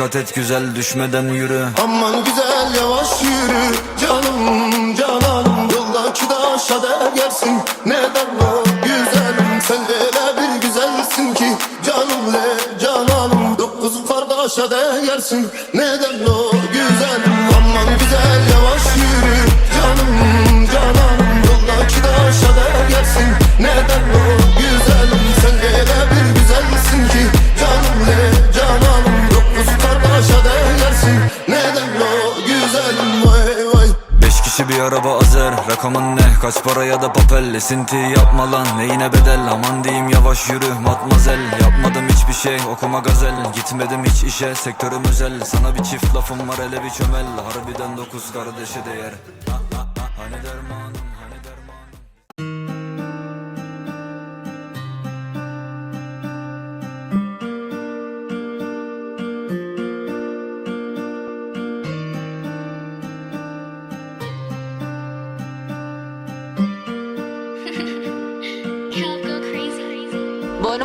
Dikkat et güzel düşmeden yürü. Aman güzel yavaş yürü. Canım cananım Yoldaki taşa değersin neden o güzelim Sen öyle bir güzelsin ki. Canım le cananım Dokuz kardeşe değersin neden o Rakamın ne? Kaç para ya da papel? Esinti yapma lan. Neyine bedel? Aman diyeyim yavaş yürü. Matmazel Yapmadım hiçbir şey. Okuma gazel. Gitmedim hiç işe. Sektörüm özel. Sana bir çift lafım var hele bir çömel. Harbiden dokuz kardeşe değer. Ha, ha,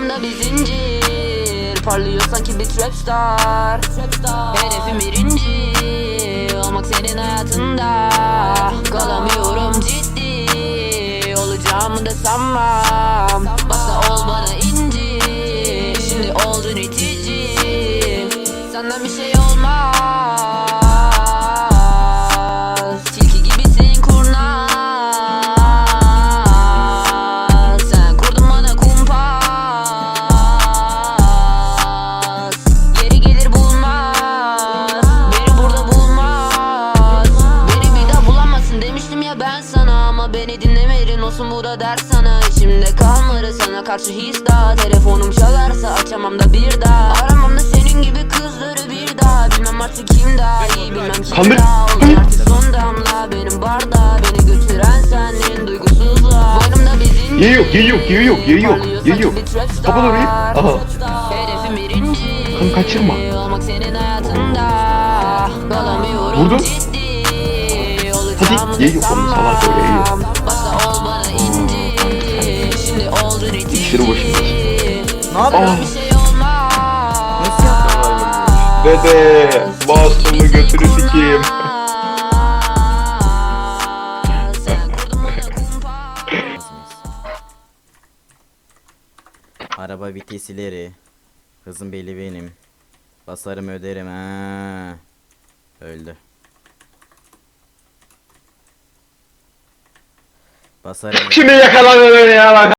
Boynumda bir zincir. Parlıyor sanki bir trap star. Hedefim birinci Olmak senin hayatında. Kalamıyorum ciddi. Olacağımı da sanmam. Başta ol bana inci. Şimdi oldun itici. Senden bir şey olsun bu da ders sana. İçimde kalmadı sana karşı his daha. Telefonum çalarsa açamam da bir daha. Aramam da senin gibi kızları bir daha. Bilmem artık kim daha iyi bilmem kim Kaldır. daha Olan artık son damla benim barda Beni götüren sendin duygusuzlar Boynumda zincir Yeri yok, yeri yok, yeri yok, yeri yok, yeri yok. Kapat orayı. Aha. Hedefim birinci. Kan kaçırma. Olmak senin hayatında. Kalamıyorum ciddi. Hadi, Olacağımı ye yok oğlum, salak öyle, ye yok. İşleri başındasın. Ne yapıyorsun? Bir şey olmaz Dede Masum'u götürü sikeyim Araba vitesileri. Hızım belli benim. Basarım öderim ha. Öldü. Basarım. Şimdi yakalanıyor ya bak